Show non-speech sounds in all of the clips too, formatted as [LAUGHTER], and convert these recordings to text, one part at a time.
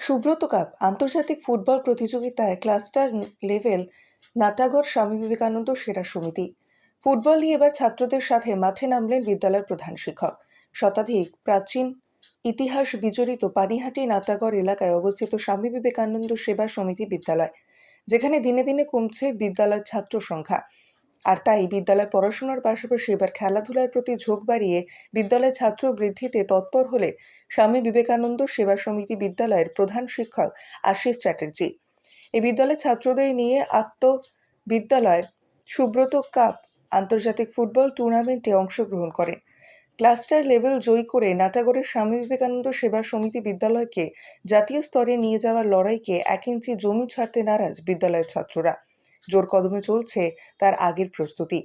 Subrata cup আন্তর্জাতিক football প্রতিযোগিতায় cluster level Natagarh Swami Vivekananda সেরা সমিতি। ফুটবল নিয়ে এবার ছাত্রদের সাথে মাঠে নামলেন বিদ্যালয়ের প্রধান শিক্ষক। শতাধিক প্রাচীন ইতিহাস বিজড়িত পানিহাটি নাটাগড় এলাকায় অবস্থিত স্বামী বিবেকানন্দ সেবা সমিতি বিদ্যালয়, যেখানে দিনে দিনে কমছে বিদ্যালয়ের ছাত্র সংখ্যা। আর তাই বিদ্যালয় পড়াশোনার পাশাপাশি এবার খেলাধুলার প্রতি ঝোঁক বাড়িয়ে বিদ্যালয় ছাত্র বৃদ্ধিতে তৎপর হলে স্বামী বিবেকানন্দ সেবা সমিতি বিদ্যালয়ের প্রধান শিক্ষক আশিস চ্যাটার্জি। এই বিদ্যালয়ের ছাত্রদের নিয়ে আত্ম বিদ্যালয় সুব্রত কাপ আন্তর্জাতিক ফুটবল টুর্নামেন্টে অংশগ্রহণ করেন ক্লাস্টার লেভেল জয়ী করে নাটাগড়ের স্বামী বিবেকানন্দ সেবা সমিতি বিদ্যালয়কে জাতীয় স্তরে নিয়ে যাওয়ার লড়াইকে এক ইঞ্চি জমি ছাড়তে নারাজ বিদ্যালয়ের ছাত্ররা। জোর কদমে চলছে তার আগের প্রস্তুতি।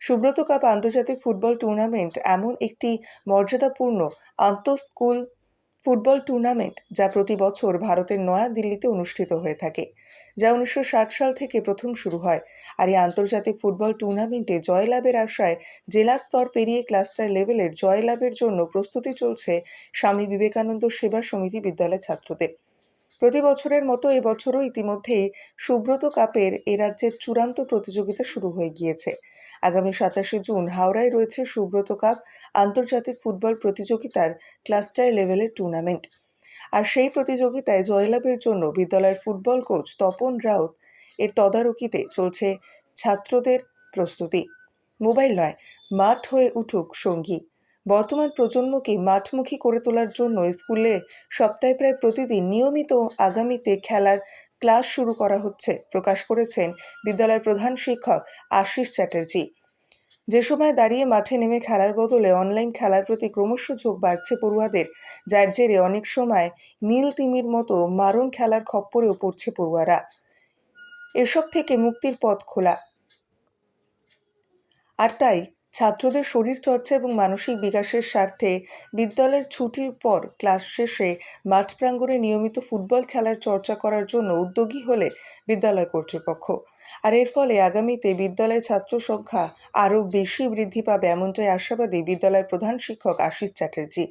সুব্রত কাপ আন্তর্জাতিক ফুটবল টুর্নামেন্ট এমন একটি মর্যাদাপূর্ণ আন্তঃস্কুল ফুটবল টুর্নামেন্ট যা প্রতি বছর ভারতের নয়াদিল্লিতে অনুষ্ঠিত হয়ে থাকে, যা উনিশশো ষাট সাল থেকে প্রথম শুরু হয় আর এই আন্তর্জাতিক ফুটবল টুর্নামেন্টে জয়লাভের আশায় জেলা স্তর পেরিয়ে ক্লাস্টার লেভেলের জয়লাভের জন্য প্রস্তুতি চলছে স্বামী বিবেকানন্দ সেবা সমিতি বিদ্যালয় ছাত্রদের। প্রতি বছরের মতো এবছরও ইতিমধ্যেই সুব্রত কাপের এ রাজ্যের চূড়ান্ত প্রতিযোগিতা শুরু হয়ে গিয়েছে। আগামী সাতাশে জুন হাওড়ায় রয়েছে সুব্রত কাপ আন্তর্জাতিক ফুটবল প্রতিযোগিতার ক্লাস্টার লেভেলের টুর্নামেন্ট। আর সেই প্রতিযোগিতায় জয়লাভের জন্য বিদ্যালয়ের ফুটবল কোচ তপন রাউত এর তদারকিতে চলছে ছাত্রদের প্রস্তুতি। মোবাইল নয়, মাঠ হয়ে উঠুক সঙ্গী। বর্তমান প্রজন্মকে মাঠমুখী করে তোলার জন্য স্কুলে সপ্তাহে প্রায় প্রতিদিন নিয়মিত আগামীতে খেলার ক্লাস শুরু করা হচ্ছে, প্রকাশ করেছেন বিদ্যালয়ের প্রধান শিক্ষক আশিস চ্যাটার্জি। যে সময় দাঁড়িয়ে মাঠে নেমে খেলার বদলে অনলাইন খেলার প্রতি ক্রমশ ঝোঁক বাড়ছে পড়ুয়াদের, যার জেরে অনেক সময় নীল তিমির মতো মারণ খেলার খপ্পরেও পড়ছে পড়ুয়ারা। এসব থেকে মুক্তির পথ খোলা। আর তাই ছাত্রদের শরীর চর্চা এবং মানসিক বিকাশের স্বার্থে বিদ্যালয়ের ছুটির পর ক্লাস শেষে মাঠ প্রাঙ্গণে নিয়মিত ফুটবল খেলার চর্চা করার জন্য উদ্যোগী হলে বিদ্যালয় কর্তৃপক্ষ। আর এর ফলে আগামীতে বিদ্যালয়ের ছাত্র সংখ্যা আরও বেশি বৃদ্ধি পাবে এমনটাই আশাবাদী বিদ্যালয়ের প্রধান শিক্ষক আশিস চ্যাটার্জি।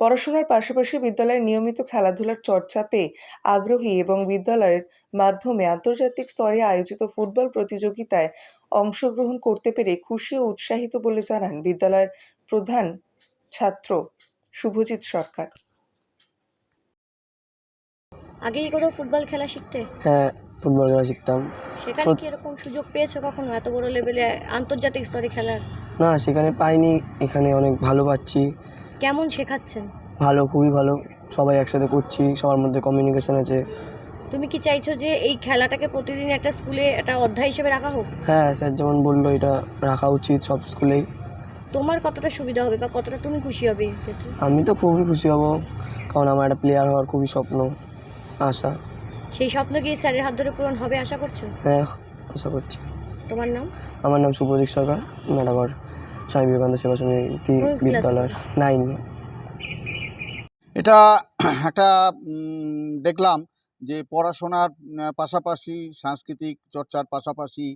পড়াশোনার পাশাপাশি বিদ্যালয়ের নিয়মিত খেলাধুলার চর্চা পেয়ে আগ্রহী এবং বিদ্যালয়ের মাধ্যমে আন্তর্জাতিক স্তরে আয়োজিত ফুটবল প্রতিযোগিতায় অংশগ্রহণ করতে পেরে খুশি ও উৎসাহিত বলে জানান বিদ্যালয়ের প্রধান ছাত্র শুভজিৎ সরকার। আগে কি কোথাও ফুটবল খেলা শিখতে? হ্যাঁ ফুটবল খেলা শিখতাম। সেখানে কি এরকম সুযোগ পেয়েছ কখনো এত বড় লেভেলে আন্তর্জাতিক স্তরে খেলার? না সেখানে পাইনি এখানে অনেক ভালো পাচ্ছি। কেমন শেখাচ্ছেন? ভালো খুবই ভালো। সবাই একসাথে করছি সবার মধ্যে কমিউনিকেশন আছে। তুমি কি চাইছো যে এই খেলাটাকে প্রতিদিন একটা স্কুলে একটা অধ্যায় হিসেবে রাখা হোক? হ্যাঁ স্যার যেমন বলল এটা রাখা উচিত সব স্কুলেই। তোমার কতটা সুবিধা হবে বা কতটা তুমি খুশি হবে? এই ক্ষেত্রে? আমি তো খুবই খুশি হব কারণ আমার একটা প্লেয়ার হওয়ার খুবই স্বপ্ন আশা। সেই স্বপ্ন কি স্যারের হাত ধরে পূরণ হবে আশা করছ? হ্যাঁ আশা করছি। তোমার নাম? আমার নাম শুভদীপ সরকার নাটাগড় স্বামী বিবেকানন্দ সেবা সমিতি? বিদ্যালয়ের নাইন এটা [CLEARS THROAT] একটা দেখলাম যে পড়াশোনার পাশাপাশি সাংস্কৃতিক চর্চার পাশাপাশি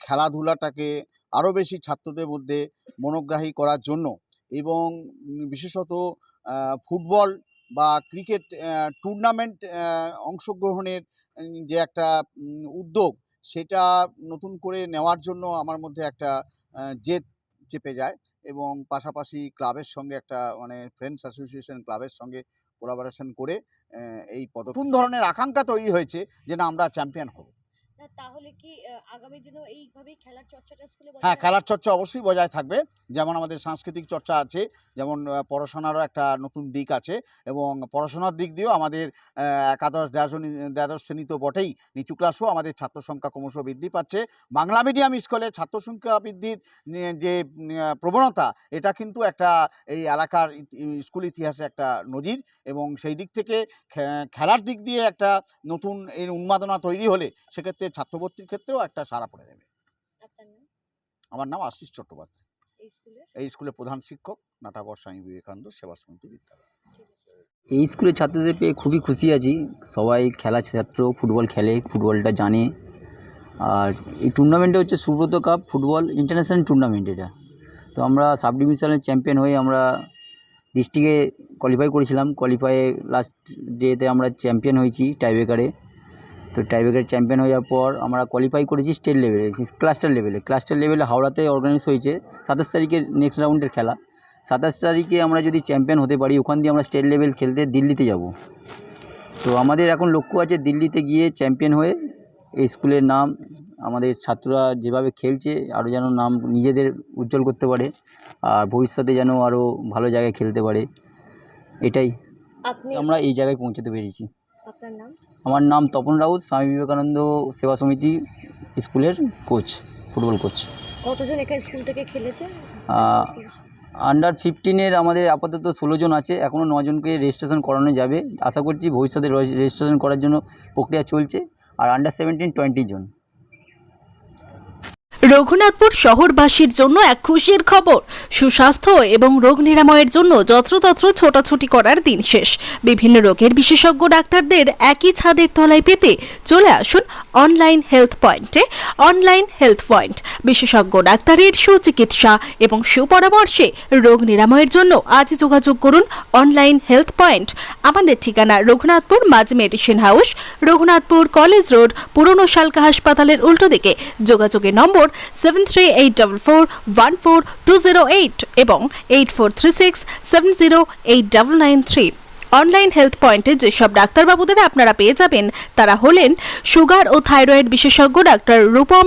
খেলাধুলাটাকে আরও বেশি ছাত্রদের মধ্যে মনোগ্রাহী করার জন্য এবং বিশেষত ফুটবল বা ক্রিকেট টুর্নামেন্ট অংশগ্রহণের যে একটা উদ্যোগ সেটা নতুন করে নেওয়ার জন্য আমার মধ্যে একটা জেদ চেপে যায় এবং পাশাপাশি ক্লাবের সঙ্গে একটা মানে ফ্রেন্ডস অ্যাসোসিয়েশন ক্লাবের সঙ্গে কোলাবোরেশন করে এই পদ কোন ধরনের আকাঙ্ক্ষা তৈরি হয়েছে যে না আমরা চ্যাম্পিয়ন হব? তাহলে কি আগামী দিনেও এইভাবেই খেলার চর্চাটা স্কুলে হ্যাঁ খেলার চর্চা অবশ্যই বজায় থাকবে। যেমন আমাদের সাংস্কৃতিক চর্চা আছে যেমন পড়াশোনারও একটা নতুন দিক আছে এবং পড়াশোনার দিক দিয়েও আমাদের একাদশ দ্বাদশ দ্বাদশ শ্রেণি তো বটেই। নিচু ক্লাসও আমাদের ছাত্র সংখ্যা ক্রমশ বৃদ্ধি পাচ্ছে। বাংলা মিডিয়াম স্কুলে ছাত্র সংখ্যা বৃদ্ধির যে প্রবণতা এটা কিন্তু একটা এই এলাকার স্কুল ইতিহাসে একটা নজির এবং সেই দিক থেকে খেলার দিক দিয়ে একটা নতুন এর উন্মাদনা তৈরি হলে সেক্ষেত্রে ছাত্রভর্তির ক্ষেত্রেও একটা সাড়া পড়ে নাম? আমার নাম আশিস চট্টোপাধ্যায়। এই স্কুলের? প্রধান শিক্ষক নাটাগড় স্বামী বিবেকানন্দ সেবা সমিতি বিদ্যালয়। এই স্কুলের ছাত্রদের পেয়ে খুবই খুশি আছি। সবাই খেলা ছাত্র ফুটবল খেলে ফুটবলটা জানে। আর এই টুর্নামেন্টটা হচ্ছে Subrata cup football international tournament এটা। তো আমরা সাব ডিভিশনের চ্যাম্পিয়ন হয়ে আমরা ডিস্ট্রিক্টে কোয়ালিফাই করেছিলাম। কোয়ালিফাইয়ে লাস্ট ডেতে আমরা চ্যাম্পিয়ন হয়েছি টাইব্রেকারে তো টাইব্রেকারে চ্যাম্পিয়ন হয়ে যাওয়ার পর আমরা কোয়ালিফাই করেছি স্টেট লেভেলে ক্লাস্টার লেভেলে ক্লাস্টার লেভেলে হাওড়াতে অর্গানাইজ হয়েছে সাতাশ তারিখে নেক্সট রাউন্ডের খেলা। সাতাশ তারিখে আমরা যদি চ্যাম্পিয়ন হতে পারি ওখান দিয়ে আমরা স্টেট লেভেল খেলতে দিল্লিতে যাব। তো আমাদের এখন লক্ষ্য আছে দিল্লিতে গিয়ে চ্যাম্পিয়ন হয়ে এই স্কুলের নাম আমাদের ছাত্ররা যেভাবে খেলছে আরও যেন নাম নিজেদের উজ্জ্বল করতে পারে আর ভবিষ্যতে যেন আরও ভালো জায়গায় খেলতে পারে। এটাই। আমরা এই জায়গায় পৌঁছতে পেরেছি। আপনার নাম? আমার নাম তপন রাউত স্বামী বিবেকানন্দ সেবা সমিতি স্কুলের কোচ ফুটবল কোচ। কতজন এখানে স্কুল থেকে খেলেছে? আন্ডার ফিফটিনের আমাদের আপাতত ষোলো জন আছে এখনও নজনকে রেজিস্ট্রেশন করানো যাবে। আশা করছি ভবিষ্যতে রেজিস্ট্রেশন করার জন্য প্রক্রিয়া চলছে আর আন্ডার সেভেন্টিন টোয়েন্টি জন। রঘুনাথপুর শহরবাসীর জন্য এক খুশির খবর। সুস্বাস্থ্য এবং রোগ নিরাময়ের জন্য যত্রতত্র ছোটাছুটি করার দিন শেষ। বিভিন্ন রোগের বিশেষজ্ঞ ডাক্তারদের একই ছাদের তলায় পেতে চলে আসুন অনলাইন হেলথ পয়েন্টে অনলাইন হেলথ পয়েন্ট বিশেষজ্ঞ, ডাক্তারের সুচিকিৎসা এবং সুপরামর্শে রোগ নিরাময়ের জন্য আজ যোগাযোগ করুন অনলাইন হেলথ পয়েন্ট আমাদের ঠিকানা রঘুনাথপুর মাঝ medicine house Raghunathpur college road পুরনো শালকা হাসপাতালের উল্টো দিকে। যোগাযোগের নম্বর seven three eight double four one four two zero eight এবং eight four three six seven zero eight double nine three online health পয়েন্টে যেসব ডাক্তারবাবুদের আপনারা পেয়ে যাবেন, তারা হলেন সুগার ও থাইরয়েড বিশেষজ্ঞ ডাক্তার রূপম